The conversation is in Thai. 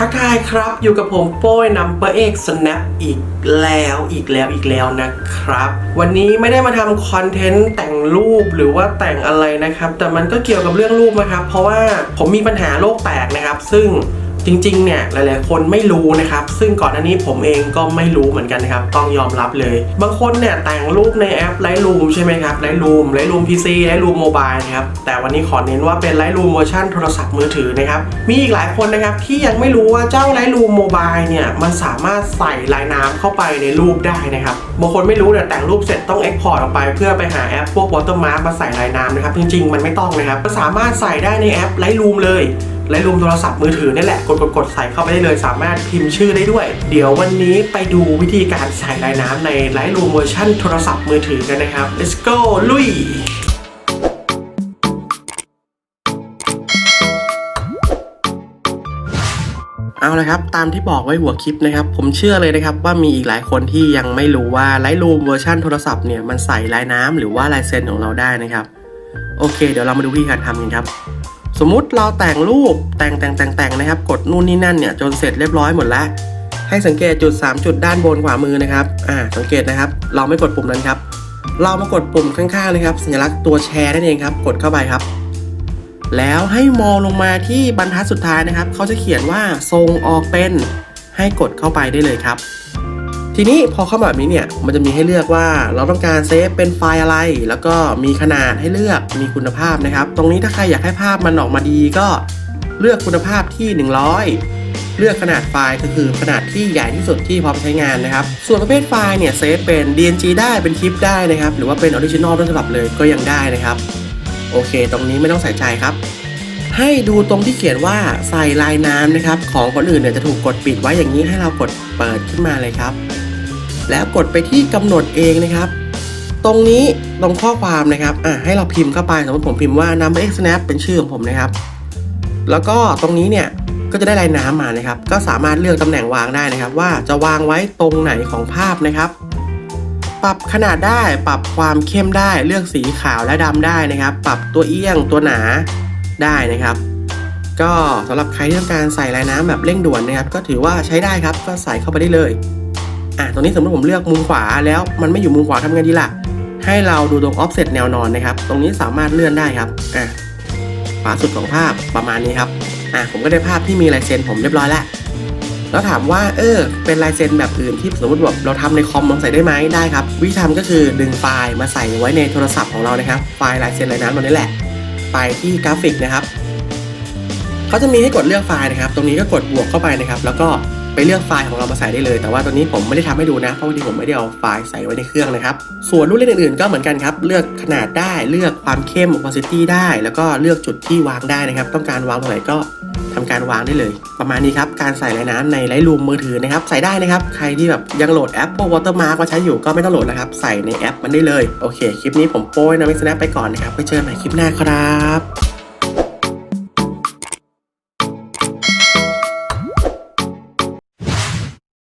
ทักทายครับอยู่กับผมโป้ยนัมเปอร์เอ็กสแนปอีกแล้วอีกแล้วอีกแล้วนะครับ วันนี้ไม่ได้มาทำคอนเทนต์แต่งรูปหรือว่าแต่งอะไรนะครับ แต่มันก็เกี่ยวกับเรื่องรูปนะครับ เพราะว่าผมมีปัญหาโลกแตกนะครับ ซึ่ง จริงๆเนี่ยหลายๆ คนไม่รู้นะครับ ซึ่งก่อนหน้านี้ผมเองก็ไม่รู้เหมือนกันนะครับ ต้องยอมรับเลย บางคนเนี่ยแต่งรูปในแอป Lightroom ใช่ไหมครับ Lightroom Lightroom PC Lightroom Mobile นะครับ แต่วันนี้ขอเน้นว่าเป็น Lightroom เวอร์ชันโทรศัพท์มือถือนะครับ มีอีกหลายคนนะครับที่ยังไม่รู้ว่าเจ้า Lightroom Mobile เนี่ยมันสามารถใส่ลายน้ำเข้าไปในรูปได้นะครับ บางคนไม่รู้เนี่ยแต่งรูปเสร็จต้อง Export ออกไป เพื่อไปหาแอปพวก Watermark มาใส่ลายน้ำนะครับ จริงๆ มันไม่ต้องนะครับมันสามารถใส่ได้ในแอป Lightroom เลย ไลท์รูมโทรศัพท์มือถือนี่แหละกดกดกดใส่เข้าไปได้เลย สามารถพิมพ์ชื่อได้ด้วย เดี๋ยววันนี้ไปดูวิธีการใส่ลายน้ำในไลท์รูมเวอร์ชันโทรศัพท์มือถือกันนะครับ let's go ลุยเอาละครับ ตามที่บอกไว้หัวคลิปนะครับ ผมเชื่อเลยนะครับว่ามีอีกหลายคนที่ยังไม่รู้ว่า Lightroom เวอร์ชันโทรศัพท์เนี่ย มันใส่ลายน้ำหรือว่าลายเซ็นของเราได้นะครับ โอเค เดี๋ยวเรามาดูวิธีการทำกันครับ สมมุติเราแต่งรูปแต่งแต่งแต่งแต่งนะครับ กดนู่นนี่นั่นเนี่ยจนเสร็จเรียบร้อยหมดแล้ว ให้สังเกตจุด 3 จุดด้านบนขวามือนะครับอ่าสังเกตนะครับ เราไม่กดปุ่มนั้นครับ เรามากดปุ่มข้างๆนะครับ สัญลักษณ์ตัวแชร์นั่นเองครับ กดเข้าไปครับ แล้วให้มองลงมาที่บรรทัดสุดท้ายนะครับเขาจะเขียนว่าส่งออกเป็นให้กดเข้าไปได้เลยครับ ทีนี้พอเข้าแบบนี้เนี่ยมันจะมีให้เลือกว่าเราต้องการเซฟเป็นไฟล์อะไร แล้วก็มีขนาดให้เลือกมีคุณภาพนะครับ ตรงนี้ถ้าใครอยากให้ภาพมันออกมาดีก็เลือกคุณภาพที่ 100เลือกขนาดไฟล์ก็คือขนาดที่ใหญ่ที่สุดที่พร้อมใช้งานนะครับ ส่วนประเภทไฟล์เนี่ยเซฟเป็น DNG ได้เป็นคลิปได้นะครับ หรือว่าเป็นออริจินอลต้นฉบับเลยก็ยังได้นะครับ โอเค ตรงนี้ไม่ต้องใส่ใจครับ ให้ดูตรงที่เขียนว่าใส่ลายน้ำนะครับ ของคนอื่นเนี่ยจะถูกกดปิดไว้อย่างนี้ให้เรากดเปิดขึ้นมาเลยครับ แล้วกดไปที่กำหนดเองนะครับ ตรงนี้ตรงข้อความนะครับอะให้เราพิมพ์เข้าไปสมมติผมพิมพ์ว่า number x snap เป็นชื่อของผมนะครับ แล้วก็ตรงนี้เนี่ยก็จะได้ลายน้ำมานะครับ ก็สามารถเลือกตำแหน่งวางได้นะครับ ว่าจะวางไว้ตรงไหนของภาพนะครับปรับขนาดได้ปรับความเข้มได้เลือกสีขาวและดำได้นะครับ ปรับตัวเอียงตัวหนาได้นะครับ ก็สำหรับใครที่ต้องการใส่ลายน้ำแบบเร่งด่วนนะครับ ก็ถือว่าใช้ได้ครับก็ใส่เข้าไปได้เลย อะตรงนี้สมมติผมเลือกมุมขวาแล้วมันไม่อยู่มุมขวาทำไงดีล่ะ ให้เราดูตรง offset แนวนอนนะครับ ตรงนี้สามารถเลื่อนได้ครับอะขวาสุดของภาพประมาณนี้ครับอะผมก็ได้ภาพที่มีลายเซ็นผมเรียบร้อยแล้วแล้วถามว่าเออเป็นลายเซ็นแบบอื่นที่สมมติแบบเราทำในคอมลองใส่ได้ไหมได้ครับ วิธีทำก็คือดึงไฟล์มาใส่ไว้ในโทรศัพท์ของเรานะครับ ไฟล์ลายเซ็นลายน้ำตัวนี้แหละ ไปที่กราฟิกนะครับเขาจะมีให้กดเลือกไฟล์นะครับ ตรงนี้ก็กดบวกเข้าไปนะครับ แล้วก็ ไปเลือกไฟล์ของเรามาใส่ได้เลย แต่ว่าตัวนี้ผมไม่ได้ทำให้ดูนะ เพราะวันนี้ผมไม่ได้เอาไฟล์ใส่ไว้ในเครื่องนะครับ ส่วนรูปเล่นอื่นๆก็เหมือนกันครับ เลือกขนาดได้ เลือกความเข้ม opacity ได้ แล้วก็เลือกจุดที่วางได้นะครับ ต้องการวางตรงไหนก็ทำการวางได้เลย ประมาณนี้ครับ การใส่ลายน้ำในไลท์รูมมือถือนะครับ ใส่ได้นะครับ ใครที่แบบยังโหลดแอปพวก Watermark มาใช้อยู่ก็ไม่ต้องโหลดนะครับ ใส่ในแอปมันได้เลย โอเค คลิปนี้ผมโป้ยนะมิสแนปไปก่อนนะครับ ไปเจอกันใหม่คลิปหน้าครับ